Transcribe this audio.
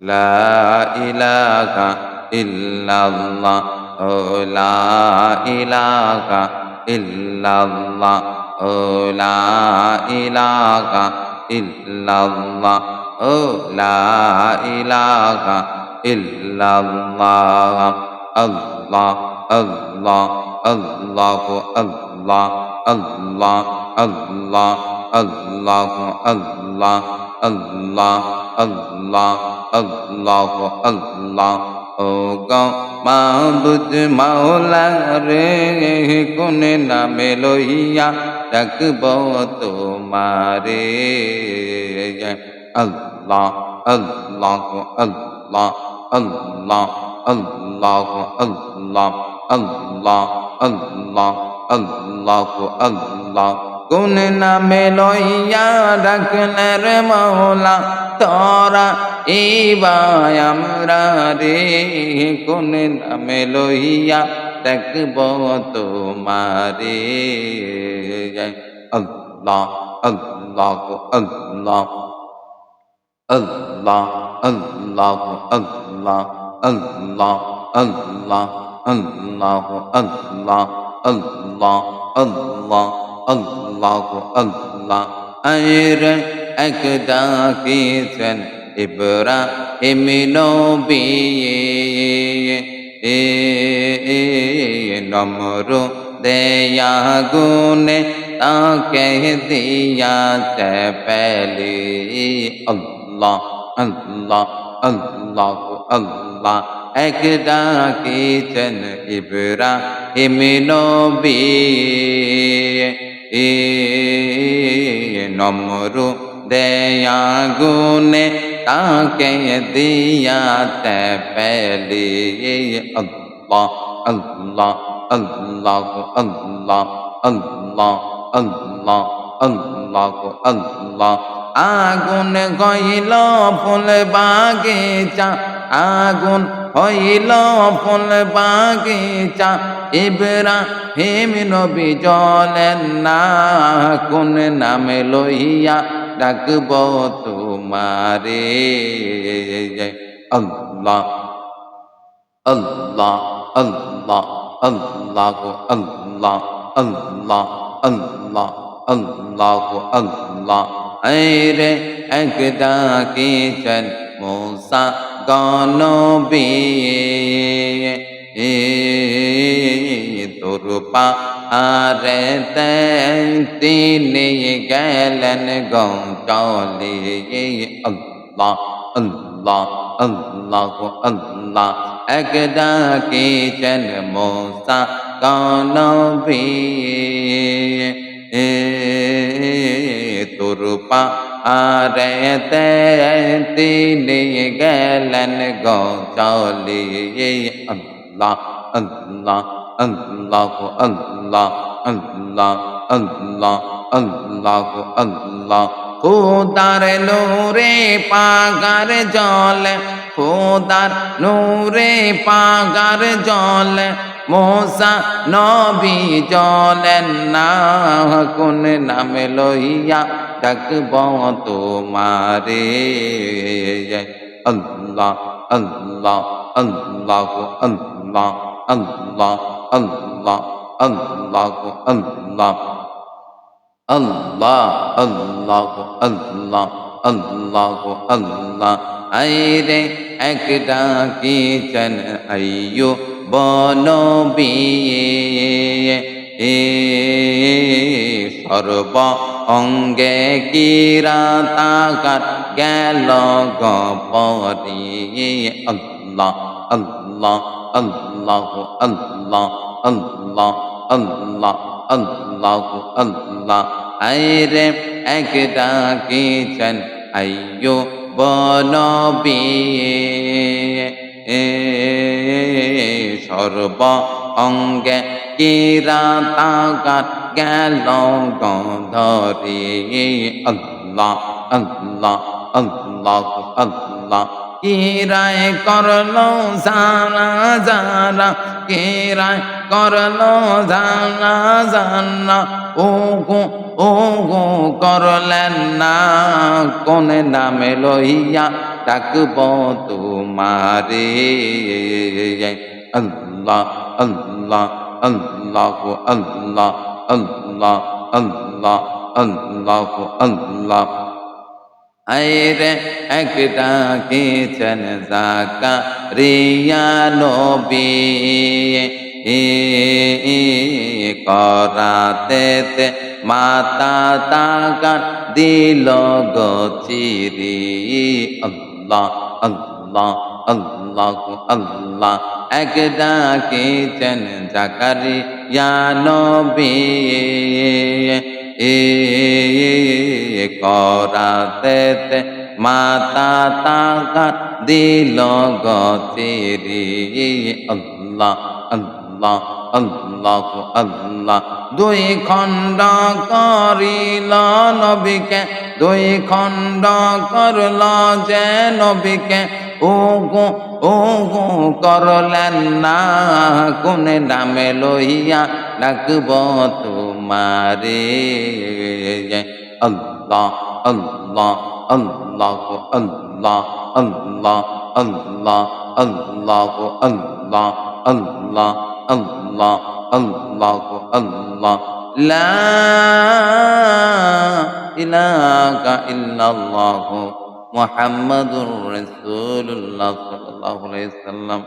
লা ইলাহা ইল্লাল্লাহ, ও লা ইলাহা ইল্লাল্লাহ, ও লা ইলাহা ইল্লাল্লাহ, ও লা ইলাহা ইল্লাল্লাহ, আল্লাহ আল্লাহ আল্লাহ আল্লাহ আল্লাহ আল্লাহ আল্লাহ আল্লাহ আল্লাহ আল্লাহ আল্লাহ আল্লাহ, ও গো মাবুদ মাওলা রে, কোন নামে লইয়া ডাকব তোমারে আল্লাহ আল্লাহ আল্লাহ আল্লাহ আল্লাহ আল্লাহ আল্লাহ আল্লাহ আল্লাহ আল্লাহ কোন নামে লইয়া ডাকলের মৌলা তোরা এবার আমরা রে কোন নামে লইয়া দেখব তোমারে আল্লাহ আল্লাহ আল্লাহ আল্লাহ আল্লাহ আল্লাহ আল্লাহ আল্লাহ আল্লাহ আল্লাহ আল্লাহ আল্লাহ আল্লাহ আল্লাহ আয়ের এক ডাকিছেন ইব্রাহিম নবী। এ নম্র দেয়া গুনে তাকে দিয়াছে পেলি। আল্লাহ আল্লাহ আল্লাহ আল্লাহ। এক ডাকিছেন ইব্রাহিম নবী। এ নম্র দেয়া গুনে তাকে দিয়াতে পেলি। আল্লাহ আল্লাহ আল্লাহ আল্লাহ আল্লাহ আল্লাহ আল্লাহ আল্লাহ। আগুন গইল ফুল বাগিচা, আগুন হইল ফুল বাগিচা। ইবরা হেম নবী জলেন না কোন নামে লইয়া ডাকব তোমারে আল্লাহ আল্লাহ আল্লাহ আল্লাহ গো আল্লাহ আল্লাহ আল্লাহ আল্লাহ গো আল্লাহ রে এক ডাকে চল মোসা গণবী তোর পা আর তিনি গেলেন গৌ চলিয়ে আল্লাহ আল্লাহ আল্লাহ আল্লাহ এক ডাকে চল মোসা কান তুরপা আর তিনি গেলেন গৌ চলিয়ে আল্লাহ আল্লাহ আল্লাহ আল্লাহ আল্লাহ আল্লাহ আল্লাহ আল্লাহ খোদার নূরে পাগার জলে, খোদার নূরে পাগার জলে, মোসা নবী জলেন না কোন নামে লইয়া ডাকব তোমারে। আল্লাহ আল্লাহ আল্লাহ আল্লাহ আল্লাহ আল্লাহ আল্লাহ আল্লাহ। আল্লাহ আল্লাহ আল্লাহ আল্লাহ আল্লাহ। আইরে এক ডাকিছেন আইয়ো বনবী এ সর্ব অঙ্গে কিরা তাকার গেল গপরি আল্লাহ আল্লাহ আল্লাহ আল্লাহ। আল্লাহ আল্লাহ আল্লাহ আল্লাহ আইরে এক ডাকিছেন, আইয়ো বনবী সর্ব অঙ্গে কিরা তাগাত গেল গন্ধরি। আল্লাহ আল্লাহ আল্লাহ আল্লাহ। কিরায় করল জানা জানা, কিরায় করল জানা জানা। ও গো ও গো করলেন না, কোন নামে লইয়া ডাকব তোমারে। আল্লাহ আল্লাহ আল্লাহ আল্লাহ আল্লাহ আল্লাহ আল্লাহ আল্লাহ। আইরে একটা কিচন জাকা রিয়া নবী এ করাতে মাতা তাকার দিল গচিরি আল্লাহ আল্লাহ আল্লাহ আল্লাহ একটা কিচন জাকারি নবী এ করাতে মাতা তাকার দিল গচিরি আল্লাহ আল্লাহ আল্লাহ আল্লাহ দুই খণ্ড করিল নবীকে দুই খণ্ড করল যে নবীকে ও গো ও গো করলেন না কোন নামে লইয়া ডাকব তোমারে আল্লাহ আল্লাহ আল্লাহ আল্লাহ আল্লাহ আল্লাহ আল্লাহ আল্লাহ আল্লাহ আল্লাহ আল্লাহ আল্লাহ লা ইলাহা ইল্লাল্লাহ মুহাম্মাদুর রাসূলুল্লাহ সাল্লাল্লাহু আলাইহি সাল্লাম